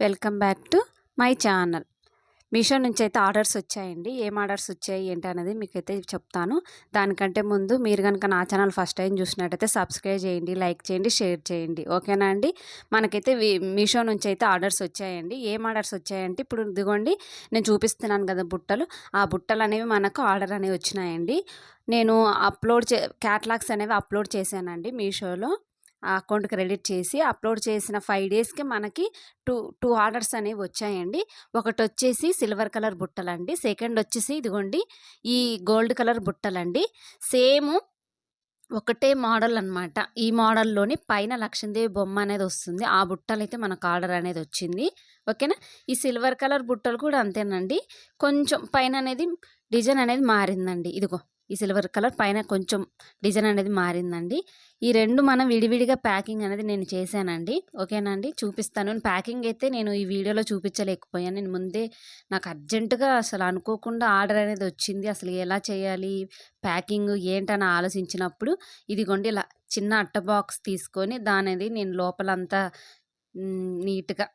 Welcome back to my channel. Meesho నుంచి అయితే orders వచ్చాయండి. ఏం ఆర్డర్స్ వచ్చాయి ఏంటి అనేది మీకైతే చెప్తాను. దానికంటే ముందు మీరు కనుక నా ఛానల్ ఫస్ట్ టైం చూసినట్టయితే సబ్స్క్రైబ్ చేయండి లైక్ చేయండి షేర్ చేయండి. ఓకేనా అండి? మనకైతే మీషో నుంచి అయితే ఆర్డర్స్ వచ్చాయండి. ఏం ఆర్డర్స్ వచ్చాయంటే ఇప్పుడు ఇదిగోండి నేను చూపిస్తున్నాను కదా బుట్టలు. ఆ బుట్టలు అనేవి మనకు ఆర్డర్ అనేవి వచ్చినాయండి. నేను అప్లోడ్ చే క్యాటలాగ్స్ అనేవి అప్లోడ్ చేశానండి మీషోలో. ఆ అకౌంట్ క్రెడిట్ చేసి అప్లోడ్ చేసిన ఫైవ్ డేస్కి మనకి టూ టూ ఆర్డర్స్ అనేవి వచ్చాయండి. ఒకటి వచ్చేసి సిల్వర్ కలర్ బుట్టలండి. సెకండ్ వచ్చేసి ఇదిగోండి ఈ గోల్డ్ కలర్ బుట్టలండి. సేమ్ ఒకటే మోడల్ అనమాట ఈ మోడల్లోని పైన లక్ష్మీదేవి బొమ్మ అనేది వస్తుంది. ఆ బుట్టలు అయితే మనకు ఆర్డర్ అనేది వచ్చింది. ఓకేనా? ఈ సిల్వర్ కలర్ బుట్టలు కూడా అంతేనండి. కొంచెం పైన అనేది డిజైన్ అనేది మారిందండి. ఇదిగో. ఈ సిల్వర్ కలర్ పైన కొంచెం డిజైన్ అనేది మారిందండి. ఈ రెండు మనం విడివిడిగా ప్యాకింగ్ అనేది నేను చేశానండి. ఓకేనండి చూపిస్తాను. ప్యాకింగ్ అయితే నేను ఈ వీడియోలో చూపించలేకపోయాను. నేను ముందే నాకు అర్జెంటుగా అసలు అనుకోకుండా ఆర్డర్ అనేది వచ్చింది. అసలు ఎలా చేయాలి? ప్యాకింగ్ ఏంటని ఆలోచించినప్పుడు ఇదిగోండి ఇలా చిన్న అట్ట బాక్స్ తీసుకొని దాని అనేది నేను లోపలంతా నీట్గా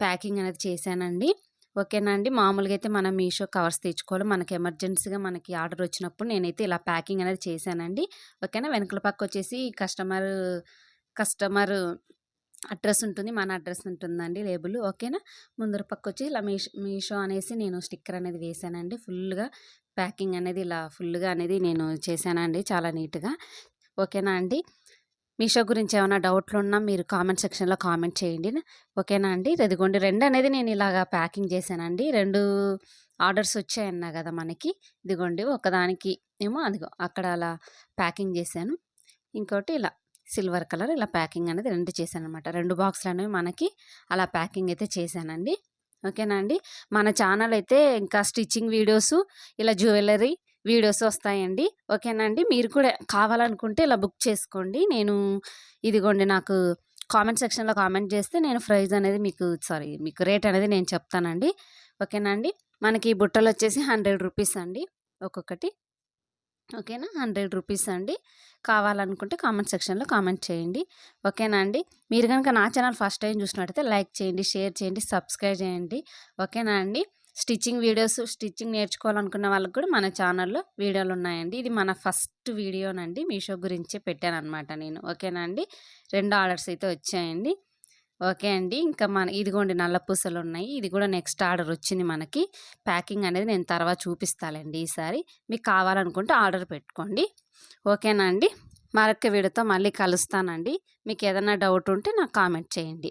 ప్యాకింగ్ అనేది చేశానండి. ఓకేనా అండి? మామూలుగా అయితే మనం మీషో కవర్స్ తెచ్చుకోవాలి మనకి ఎమర్జెన్సీగా మనకి ఆర్డర్ వచ్చినప్పుడు నేనైతే ఇలా ప్యాకింగ్ అనేది చేశానండి. ఓకేనా? వెనకల పక్క వచ్చేసి కస్టమర్ కస్టమర్ అడ్రస్ ఉంటుంది. మన అడ్రస్ ఉంటుందండి లేబుల్. ఓకేనా? ముందర పక్క వచ్చి ఇలా మీషో మీషో అనేసి నేను స్టిక్కర్ అనేది వేసానండి ఫుల్గా ప్యాకింగ్ అనేది ఇలా ఫుల్గా అనేది నేను చేశానండి చాలా నీట్గా. ఓకేనా అండి? మీషో గురించి ఏమైనా డౌట్లు ఉన్నా మీరు కామెంట్ సెక్షన్లో కామెంట్ చేయండి. ఓకేనా అండి? ఇదిగోండి రెండు అనేది నేను ఇలాగా ప్యాకింగ్ చేశానండి. రెండు ఆర్డర్స్ వచ్చాయన్నా కదా మనకి. ఇదిగోండి ఒకదానికి ఏమో అదిగో అక్కడ అలా ప్యాకింగ్ చేశాను. ఇంకోటి ఇలా సిల్వర్ కలర్ ఇలా ప్యాకింగ్ అనేది రెండు చేశాను అనమాట రెండు బాక్సులు అనేవి మనకి అలా ప్యాకింగ్ అయితే చేశానండి. ఓకేనా అండి? మన ఛానల్ అయితే ఇంకా స్టిచ్చింగ్ వీడియోస్ ఇలా జ్యువెలరీ వీడియోస్ వస్తాయండి. ఓకేనా అండి? మీరు కూడా కావాలనుకుంటే ఇలా బుక్ చేసుకోండి. నేను ఇదిగోండి నాకు కామెంట్ సెక్షన్లో కామెంట్ చేస్తే నేను ప్రైజ్ అనేది మీకు సారీ మీకు రేట్ అనేది నేను చెప్తానండి. ఓకేనా అండి? మనకి బుట్టలు వచ్చేసి హండ్రెడ్ రూపీస్ అండి ఒక్కొక్కటి. ఓకేనా? హండ్రెడ్ రూపీస్ అండి. కావాలనుకుంటే కామెంట్ సెక్షన్లో కామెంట్ చేయండి. ఓకేనా అండి? మీరు కనుక నా ఛానల్ ఫస్ట్ టైం చూసినట్టయితే లైక్ చేయండి షేర్ చేయండి సబ్స్క్రైబ్ చేయండి. ఓకేనా అండి? స్టిచ్చింగ్ వీడియోస్ స్టిచ్చింగ్ నేర్చుకోవాలనుకున్న వాళ్ళకి కూడా మన ఛానల్లో వీడియోలు ఉన్నాయండి. ఇది మన ఫస్ట్ వీడియోనండి. మీషో గురించి పెట్టాను అనమాట నేను. ఓకేనా అండి? రెండు ఆర్డర్స్ అయితే వచ్చాయండి. ఓకే అండి. ఇంకా మన ఇదిగోండి నల్ల పూసలు ఉన్నాయి. ఇది కూడా నెక్స్ట్ ఆర్డర్ వచ్చింది మనకి. ప్యాకింగ్ అనేది నేను తర్వాత చూపిస్తానండి ఈసారి. మీకు కావాలనుకుంటే ఆర్డర్ పెట్టుకోండి. ఓకేనా అండి? మరొక వీడియోతో మళ్ళీ కలుస్తానండి. మీకు ఏదైనా డౌట్ ఉంటే నాకు కామెంట్ చేయండి.